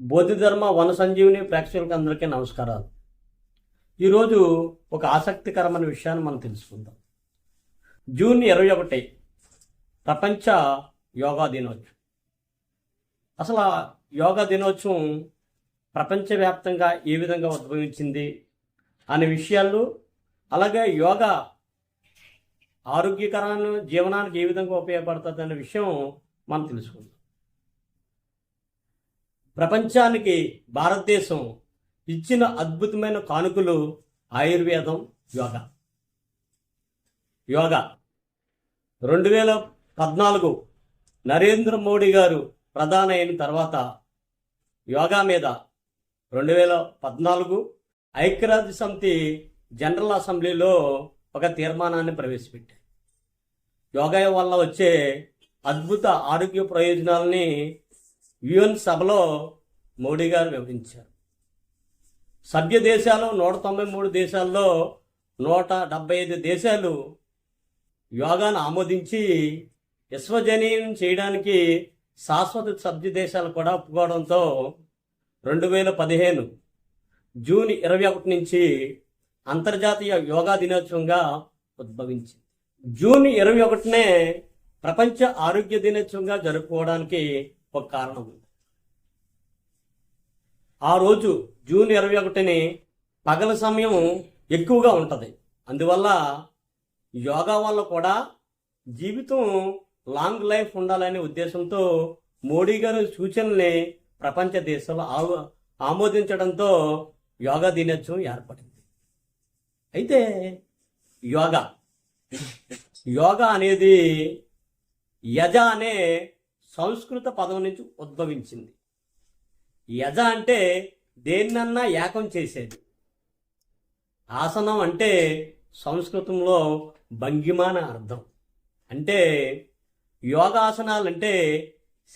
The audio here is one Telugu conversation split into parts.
బోధిధర్మ వన సంజీవిని ప్రేక్షకులకు అందరికీ నమస్కారాలు. ఈరోజు ఒక ఆసక్తికరమైన విషయాన్ని మనం తెలుసుకుందాం. జూన్ ఇరవై ఒకటి ప్రపంచ యోగా దినోత్సవం. అసలు యోగా దినోత్సవం ప్రపంచవ్యాప్తంగా ఏ విధంగా ఉద్భవించింది అనే విషయాలు అలాగే యోగా ఆరోగ్యకరమైన జీవనానికి ఏ విధంగా ఉపయోగపడుతుంది అనే విషయం మనం తెలుసుకుందాం. ప్రపంచానికి భారతదేశం ఇచ్చిన అద్భుతమైన కానుకలు ఆయుర్వేదం యోగా. యోగా. రెండు వేల పద్నాలుగు నరేంద్ర మోడీ గారు ప్రధాన అయిన తర్వాత యోగా మీద రెండు వేల పద్నాలుగు ఐక్యరాజ్య సమితి జనరల్ అసెంబ్లీలో ఒక తీర్మానాన్ని ప్రవేశపెట్టారు. యోగా వల్ల వచ్చే అద్భుత ఆరోగ్య ప్రయోజనాలని యుఎన్ సభలో మోడీ గారు వివరించారు సభ్య దేశాలు నూట తొంభై మూడు దేశాల్లో నూట డెబ్బై ఐదు దేశాలు యోగాను ఆమోదించి విశ్వజనీయం చేయడానికి శాశ్వత సభ్య దేశాలు కూడా ఒప్పుకోవడంతో రెండు వేల పదిహేను జూన్ ఇరవై ఒకటి నుంచి అంతర్జాతీయ యోగా దినోత్సవంగా ఉద్భవించింది. జూన్ ఇరవై ఒకటినే ప్రపంచ ఆరోగ్య దినోత్సవంగా జరుపుకోవడానికి ఒక కారణం ఉంది. ఆ రోజు జూన్ ఇరవై ఒకటిని పగల సమయం ఎక్కువగా ఉంటుంది. అందువల్ల యోగా వల్ల కూడా జీవితం లాంగ్ లైఫ్ ఉండాలనే ఉద్దేశంతో మోడీ గారి సూచనల్ని ప్రపంచ దేశాలు ఆమోదించడంతో యోగా దినోత్సవం ఏర్పడింది. అయితే యోగా యోగా అనేది యజ అనే సంస్కృత పదం నుంచి ఉద్భవించింది. యజ అంటే దేన్నన్నా ఏకం చేసేది. ఆసనం అంటే సంస్కృతంలో భంగిమాన అర్థం. అంటే యోగాసనాలు అంటే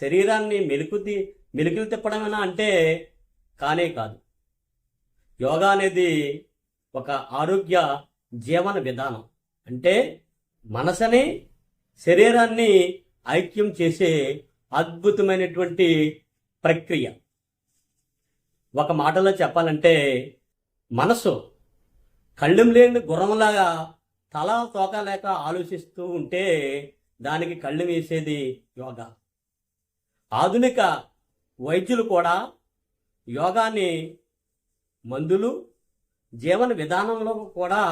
శరీరాన్ని మెలుకుది మెలుకులు తిప్పడమేనా అంటే కానే కాదు. యోగా అనేది ఒక ఆరోగ్య జీవన విధానం. అంటే మనసుని శరీరాన్ని ఐక్యం చేసే అద్భుతమైనటువంటి ప్రక్రియ. ఒక మాటలో చెప్పాలంటే మనసు కళ్ళెం లేని గుర్రంలాగా తల తోక లేక ఆలోచిస్తూ ఉంటే దానికి కళ్ళు వేసేది యోగా. ఆధునిక వైద్యులు కూడా యోగాని మందులు జీవన విధానంలో కూడా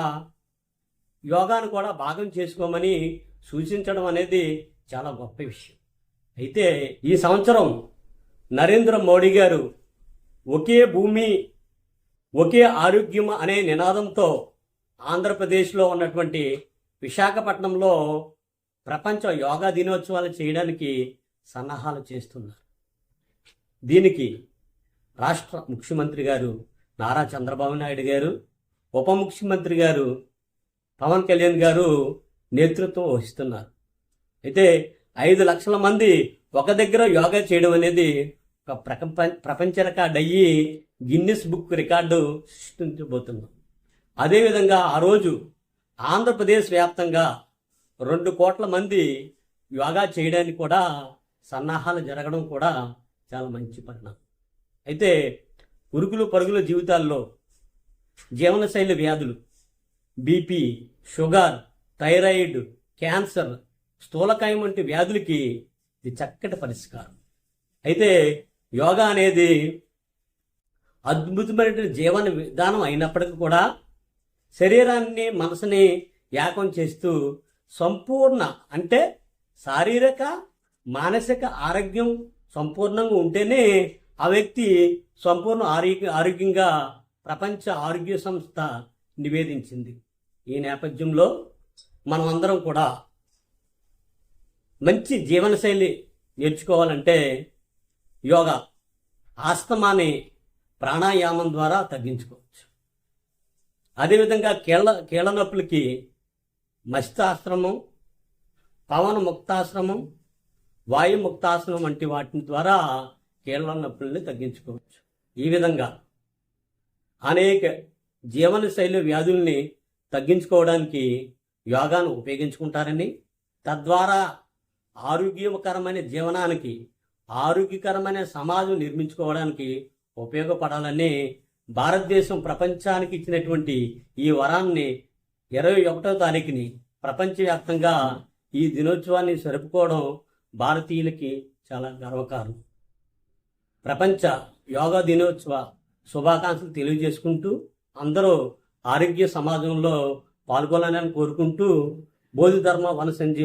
యోగాను కూడా భాగం చేసుకోమని సూచించడం అనేది చాలా గొప్ప విషయం. అయితే ఈ సంవత్సరం నరేంద్ర మోడీ గారు ఒకే భూమి ఒకే ఆరోగ్యం అనే నినాదంతో ఆంధ్రప్రదేశ్లో ఉన్నటువంటి విశాఖపట్నంలో ప్రపంచ యోగా దినోత్సవాలు చేయడానికి సన్నాహాలు చేస్తున్నారు. దీనికి రాష్ట్ర ముఖ్యమంత్రి గారు నారా చంద్రబాబు నాయుడు గారు ఉప ముఖ్యమంత్రి గారు పవన్ కళ్యాణ్ గారు నేతృత్వం వహిస్తున్నారు. అయితే ఐదు లక్షల మంది ఒక దగ్గర యోగా చేయడం అనేది ఒక ప్రకంప ప్రపంచ రికార్డ్ అయ్యి గిన్నిస్ బుక్ రికార్డు సృష్టించబోతున్నాం. అదేవిధంగా ఆ రోజు ఆంధ్రప్రదేశ్ వ్యాప్తంగా రెండు కోట్ల మంది యోగా చేయడానికి కూడా సన్నాహాలు జరగడం కూడా చాలా మంచి పరిణామం. అయితే ఉరుకులు పరుగుల జీవితాల్లో జీవనశైలి వ్యాధులు బీపీ షుగర్ థైరాయిడ్ క్యాన్సర్ స్థూలకాయం వంటి వ్యాధులకి ఇది చక్కటి పరిష్కారం. అయితే యోగా అనేది అద్భుతమైన జీవన విధానం అయినప్పటికీ కూడా శరీరాన్ని మనసుని ఏకం చేస్తూ సంపూర్ణ అంటే శారీరక మానసిక ఆరోగ్యం సంపూర్ణంగా ఉంటేనే ఆ వ్యక్తి సంపూర్ణ ఆరోగ్య ఆరోగ్యంగా ప్రపంచ ఆరోగ్య సంస్థ నివేదించింది. ఈ నేపథ్యంలో మనం అందరం కూడా మంచి జీవనశైలి నేర్చుకోవాలంటే యోగా ఆస్తమాని ప్రాణాయామం ద్వారా తగ్గించుకోవచ్చు. అదేవిధంగా కీళ్ళ కీళ్ళ నొప్పులకి మస్తాశ్రమం పవన ముక్తాశ్రమం వాయు ముక్తాశ్రమం వంటి వాటి ద్వారా కీళ్ళ నొప్పుల్ని తగ్గించుకోవచ్చు. ఈ విధంగా అనేక జీవనశైలి వ్యాధుల్ని తగ్గించుకోవడానికి యోగాను ఉపయోగించుకుంటారని తద్వారా ఆరోగ్యకరమైన జీవనానికి ఆరోగ్యకరమైన సమాజం నిర్మించుకోవడానికి ఉపయోగపడాలని భారతదేశం ప్రపంచానికి ఇచ్చినటువంటి ఈ వరాన్ని ఇరవై ఒకటో తారీఖుని ప్రపంచవ్యాప్తంగా ఈ దినోత్సవాన్ని జరుపుకోవడం భారతీయులకి చాలా గర్వకారం ప్రపంచ యోగా దినోత్సవ శుభాకాంక్షలు తెలియజేసుకుంటూ అందరూ ఆరోగ్య సమాజంలో పాల్గొనాలని కోరుకుంటూ బోధి ధర్మ వన సంజీవ